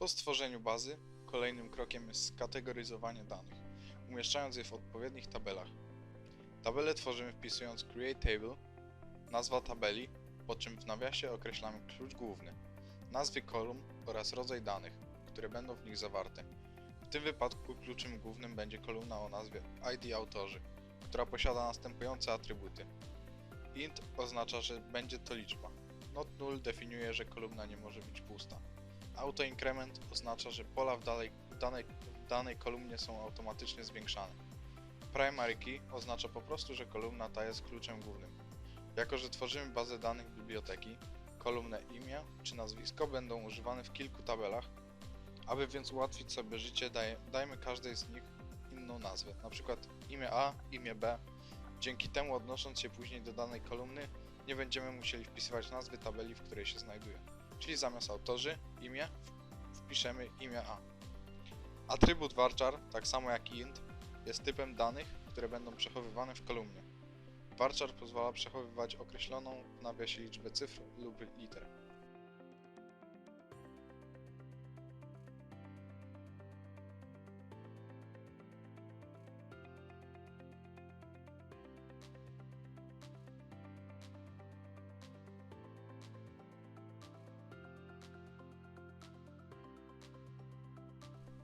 Po stworzeniu bazy, kolejnym krokiem jest skategoryzowanie danych, umieszczając je w odpowiednich tabelach. Tabelę tworzymy wpisując create table, nazwa tabeli, po czym w nawiasie określamy klucz główny, nazwy kolumn oraz rodzaj danych, które będą w nich zawarte. W tym wypadku kluczem głównym będzie kolumna o nazwie ID autorzy, która posiada następujące atrybuty. int oznacza, że będzie to liczba. Not null definiuje, że kolumna nie może być pusta. Autoincrement oznacza, że pola w, danej, w danej kolumnie są automatycznie zwiększane. Primary key oznacza po prostu, że kolumna ta jest kluczem głównym. Jako, że tworzymy bazę danych biblioteki, kolumnę imię czy nazwisko będą używane w kilku tabelach. Aby więc ułatwić sobie życie, daje, dajmy każdej z nich inną nazwę, np. imię A, imię B. Dzięki temu odnosząc się później do danej kolumny, nie będziemy musieli wpisywać nazwy tabeli, w której się znajduje. Czyli zamiast autorzy, imię, wpiszemy imię A. Atrybut varchar, tak samo jak int, jest typem danych, które będą przechowywane w kolumnie. Varchar pozwala przechowywać określoną w nawiasie liczbę cyfr lub liter.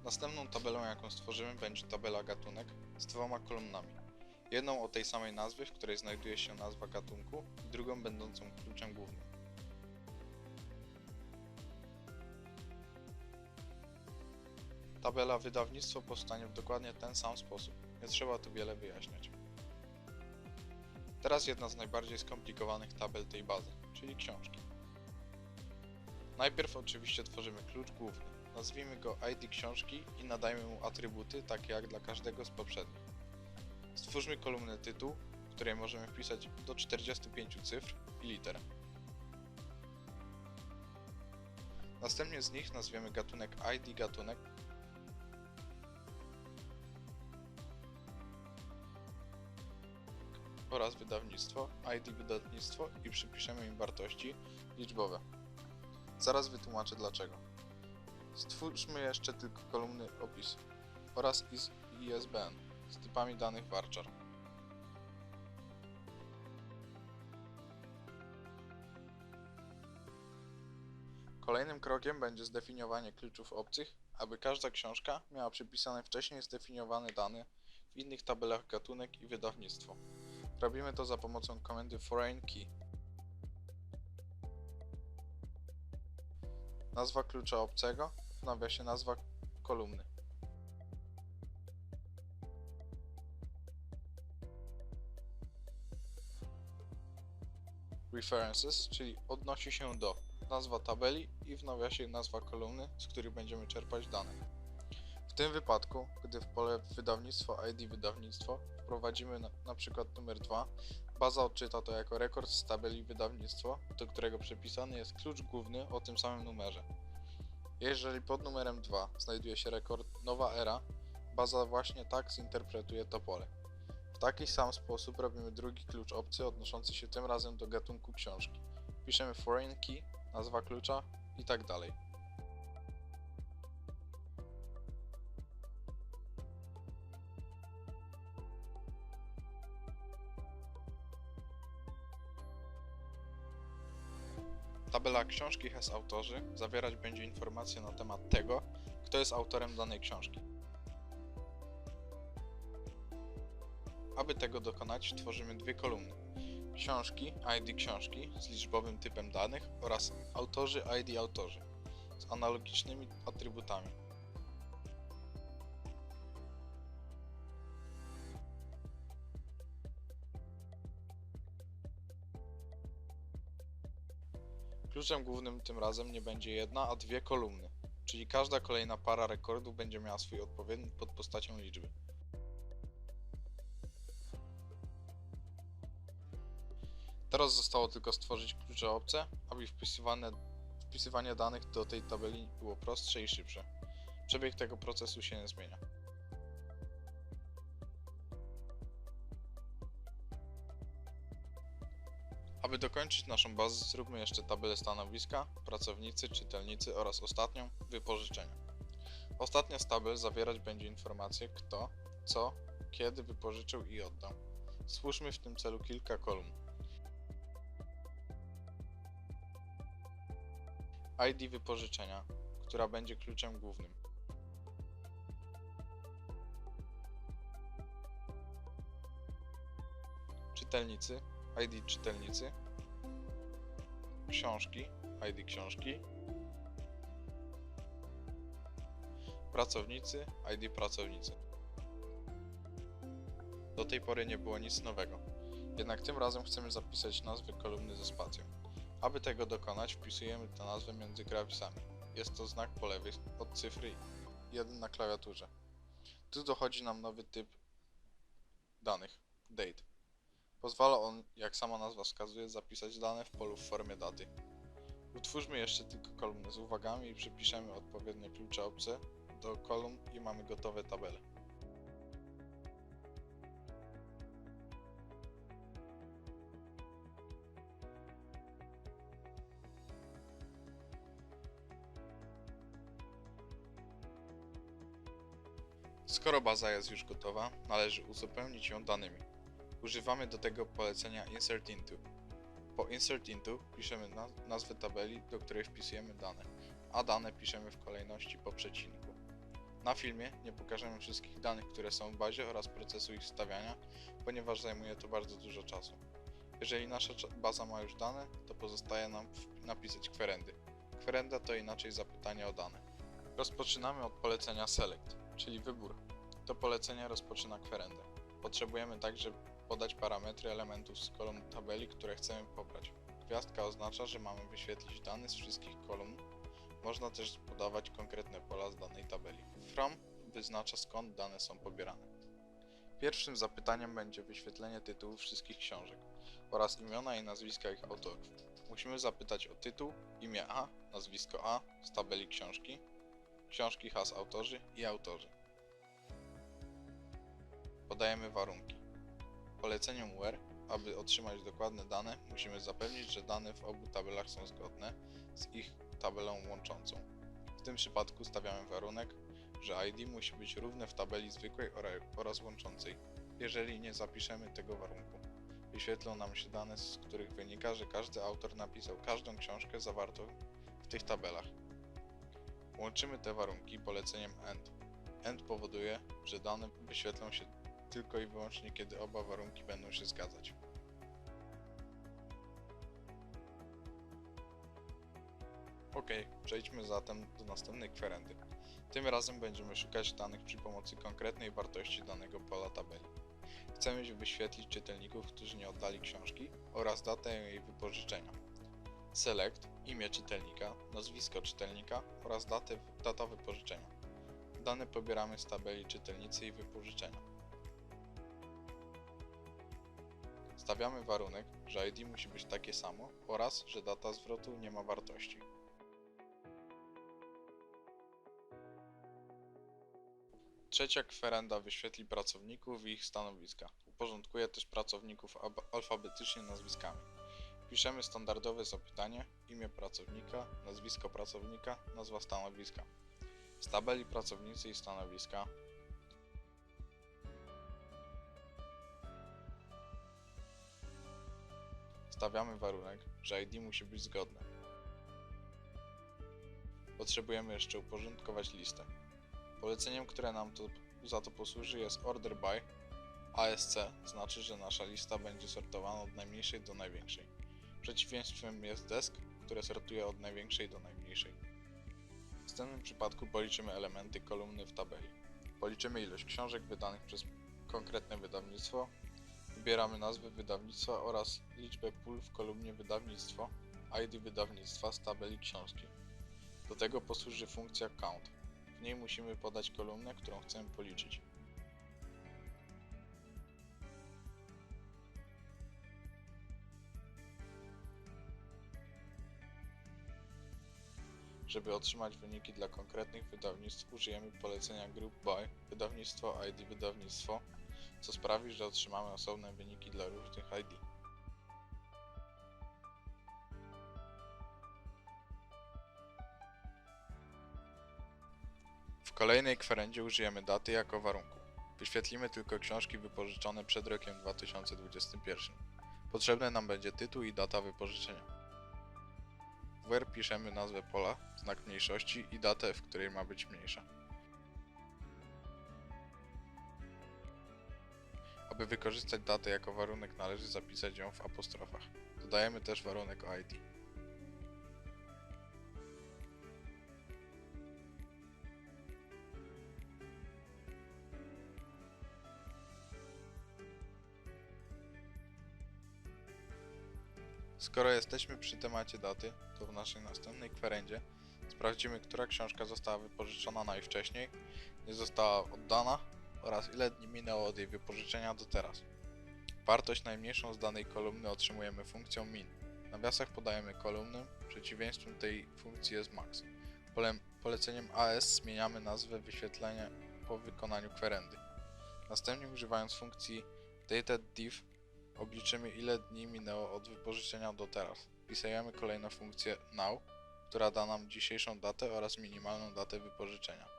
Następną tabelą, jaką stworzymy, będzie tabela gatunek z dwoma kolumnami. Jedną o tej samej nazwie, w której znajduje się nazwa gatunku, i drugą będącą kluczem głównym. Tabela wydawnictwo powstanie w dokładnie ten sam sposób, nie trzeba tu wiele wyjaśniać. Teraz jedna z najbardziej skomplikowanych tabel tej bazy, czyli książki. Najpierw oczywiście tworzymy klucz główny. Nazwijmy go ID książki i nadajmy mu atrybuty, takie jak dla każdego z poprzednich. Stwórzmy kolumnę tytuł, w której możemy wpisać do 45 cyfr i liter. Następnie z nich nazwiemy gatunek ID gatunek oraz wydawnictwo ID wydawnictwo i przypiszemy im wartości liczbowe. Zaraz wytłumaczę dlaczego. Stwórzmy jeszcze tylko kolumny opis oraz ISBN z typami danych varchar. Kolejnym krokiem będzie zdefiniowanie kluczów obcych, aby każda książka miała przypisane wcześniej zdefiniowane dane w innych tabelach gatunek i wydawnictwo. Robimy to za pomocą komendy foreign key. Nazwa klucza obcego w nawiasie nazwa kolumny. References, czyli odnosi się do nazwa tabeli i w nawiasie nazwa kolumny, z których będziemy czerpać dane. W tym wypadku, gdy w pole wydawnictwo ID wydawnictwo wprowadzimy na, na przykład numer 2, baza odczyta to jako rekord z tabeli wydawnictwo, do którego przypisany jest klucz główny o tym samym numerze. Jeżeli pod numerem 2 znajduje się rekord nowa era, baza właśnie tak zinterpretuje to pole. W taki sam sposób robimy drugi klucz obcy odnoszący się tym razem do gatunku książki. Piszemy foreign key, nazwa klucza i tak dalej. Tabela książki has autorzy zawierać będzie informacje na temat tego, kto jest autorem danej książki. Aby tego dokonać, tworzymy dwie kolumny. Książki, ID książki z liczbowym typem danych oraz autorzy, ID autorzy z analogicznymi atrybutami. Kluczem głównym tym razem nie będzie jedna, a dwie kolumny, czyli każda kolejna para rekordów będzie miała swój odpowiednik pod postacią liczby. Teraz zostało tylko stworzyć klucze obce, aby wpisywane, wpisywanie danych do tej tabeli było prostsze i szybsze. Przebieg tego procesu się nie zmienia. Aby dokończyć naszą bazę, zróbmy jeszcze tabelę stanowiska, pracownicy, czytelnicy oraz ostatnią wypożyczenia. Ostatnia z tabel zawierać będzie informacje kto, co, kiedy wypożyczył i oddał. Stwórzmy w tym celu kilka kolumn. ID wypożyczenia, która będzie kluczem głównym. Czytelnicy, ID czytelnicy, książki, ID książki, pracownicy, ID pracownicy. Do tej pory nie było nic nowego, jednak tym razem chcemy zapisać nazwy kolumny ze spacją. Aby tego dokonać, wpisujemy tę nazwę między klawiszami. Jest to znak po lewej od cyfry 1 na klawiaturze. Tu dochodzi nam nowy typ danych, date. Pozwala on, jak sama nazwa wskazuje, zapisać dane w polu w formie daty. Utwórzmy jeszcze tylko kolumny z uwagami i przypiszemy odpowiednie klucze obce do kolumn i mamy gotowe tabele. Skoro baza jest już gotowa, należy uzupełnić ją danymi. Używamy do tego polecenia Insert Into. Po Insert Into piszemy na nazwę tabeli, do której wpisujemy dane, a dane piszemy w kolejności po przecinku. Na filmie nie pokażemy wszystkich danych, które są w bazie oraz procesu ich wstawiania, ponieważ zajmuje to bardzo dużo czasu. Jeżeli nasza baza ma już dane, to pozostaje nam napisać kwerendy. Kwerenda to inaczej zapytanie o dane. Rozpoczynamy od polecenia Select, czyli wybór. To polecenie rozpoczyna kwerendę. Potrzebujemy także podać parametry elementów z kolumn tabeli, które chcemy pobrać. Gwiazdka oznacza, że mamy wyświetlić dane z wszystkich kolumn. Można też podawać konkretne pola z danej tabeli. From wyznacza skąd dane są pobierane. Pierwszym zapytaniem będzie wyświetlenie tytułów wszystkich książek oraz imiona i nazwiska ich autorów. Musimy zapytać o tytuł, imię A, nazwisko A z tabeli książki, książki has autorzy i autorzy. Podajemy warunki. Poleceniem where, aby otrzymać dokładne dane, musimy zapewnić, że dane w obu tabelach są zgodne z ich tabelą łączącą. W tym przypadku stawiamy warunek, że ID musi być równe w tabeli zwykłej ora- oraz łączącej. Jeżeli nie zapiszemy tego warunku, wyświetlą nam się dane, z których wynika, że każdy autor napisał każdą książkę zawartą w tych tabelach. Łączymy te warunki poleceniem AND. AND powoduje, że dane wyświetlą się tylko i wyłącznie kiedy oba warunki będą się zgadzać. Ok, przejdźmy zatem do następnej kwerendy. Tym razem będziemy szukać danych przy pomocy konkretnej wartości danego pola tabeli. Chcemy wyświetlić czytelników, którzy nie oddali książki oraz datę jej wypożyczenia. Select, imię czytelnika, nazwisko czytelnika oraz datę, data wypożyczenia. Dane pobieramy z tabeli czytelnicy i wypożyczenia. Stawiamy warunek, że ID musi być takie samo oraz, że data zwrotu nie ma wartości. Trzecia kwerenda wyświetli pracowników i ich stanowiska. Uporządkuje też pracowników ab- alfabetycznie nazwiskami. Piszemy standardowe zapytanie, imię pracownika, nazwisko pracownika, nazwa stanowiska. Z tabeli pracownicy i stanowiska stawiamy warunek, że ID musi być zgodne. Potrzebujemy jeszcze uporządkować listę. Poleceniem, które nam to, za to posłuży jest order by. ASC znaczy, że nasza lista będzie sortowana od najmniejszej do największej. Przeciwieństwem jest desk, które sortuje od największej do najmniejszej. W następnym przypadku policzymy elementy kolumny w tabeli. Policzymy ilość książek wydanych przez konkretne wydawnictwo, wybieramy nazwę wydawnictwa oraz liczbę pól w kolumnie wydawnictwo, ID wydawnictwa z tabeli książki. Do tego posłuży funkcja count. W niej musimy podać kolumnę, którą chcemy policzyć. Żeby otrzymać wyniki dla konkretnych wydawnictw użyjemy polecenia group by wydawnictwo ID wydawnictwo, co sprawi, że otrzymamy osobne wyniki dla różnych ID. W kolejnej kwerendzie użyjemy daty jako warunku. Wyświetlimy tylko książki wypożyczone przed rokiem 2021. Potrzebny nam będzie tytuł i data wypożyczenia. W R piszemy nazwę pola, znak mniejszości i datę, w której ma być mniejsza. Aby wykorzystać datę jako warunek należy zapisać ją w apostrofach. Dodajemy też warunek o ID. Skoro jesteśmy przy temacie daty, to w naszej następnej kwerendzie sprawdzimy, która książka została wypożyczona najwcześniej, nie została oddana oraz ile dni minęło od jej wypożyczenia do teraz. Wartość najmniejszą z danej kolumny otrzymujemy funkcją min. W nawiasach podajemy kolumnę, przeciwieństwem tej funkcji jest max. Polem, poleceniem AS zmieniamy nazwę wyświetlenia po wykonaniu kwerendy. Następnie używając funkcji datetDiff obliczymy ile dni minęło od wypożyczenia do teraz. Wpisujemy kolejną funkcję now, która da nam dzisiejszą datę oraz minimalną datę wypożyczenia.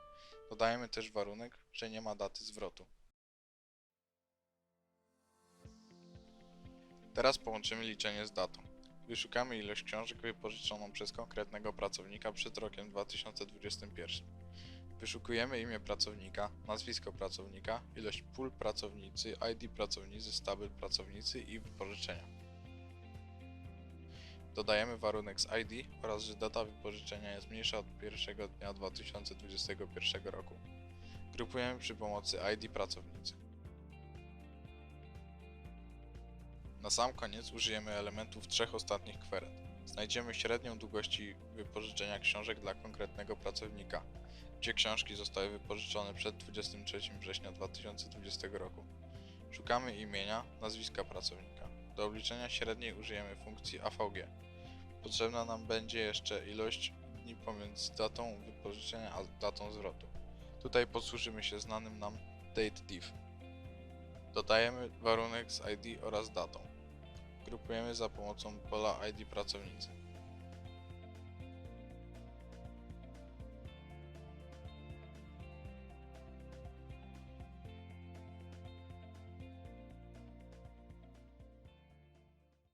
Dodajemy też warunek, że nie ma daty zwrotu. Teraz połączymy liczenie z datą. Wyszukamy ilość książek wypożyczoną przez konkretnego pracownika przed rokiem 2021. Wyszukujemy imię pracownika, nazwisko pracownika, ilość pól pracownicy, ID pracownicy, stabil pracownicy i wypożyczenia. Dodajemy warunek z ID oraz, że data wypożyczenia jest mniejsza od pierwszego dnia 2021 roku. Grupujemy przy pomocy ID pracownicy. Na sam koniec użyjemy elementów trzech ostatnich kwerend. Znajdziemy średnią długości wypożyczenia książek dla konkretnego pracownika, gdzie książki zostały wypożyczone przed 23 września 2020 roku. Szukamy imienia, nazwiska pracownika. Do obliczenia średniej użyjemy funkcji AVG. Potrzebna nam będzie jeszcze ilość dni pomiędzy datą wypożyczenia a datą zwrotu. Tutaj posłużymy się znanym nam dateDiff. Dodajemy warunek z ID oraz datą. Grupujemy za pomocą pola ID pracownicy.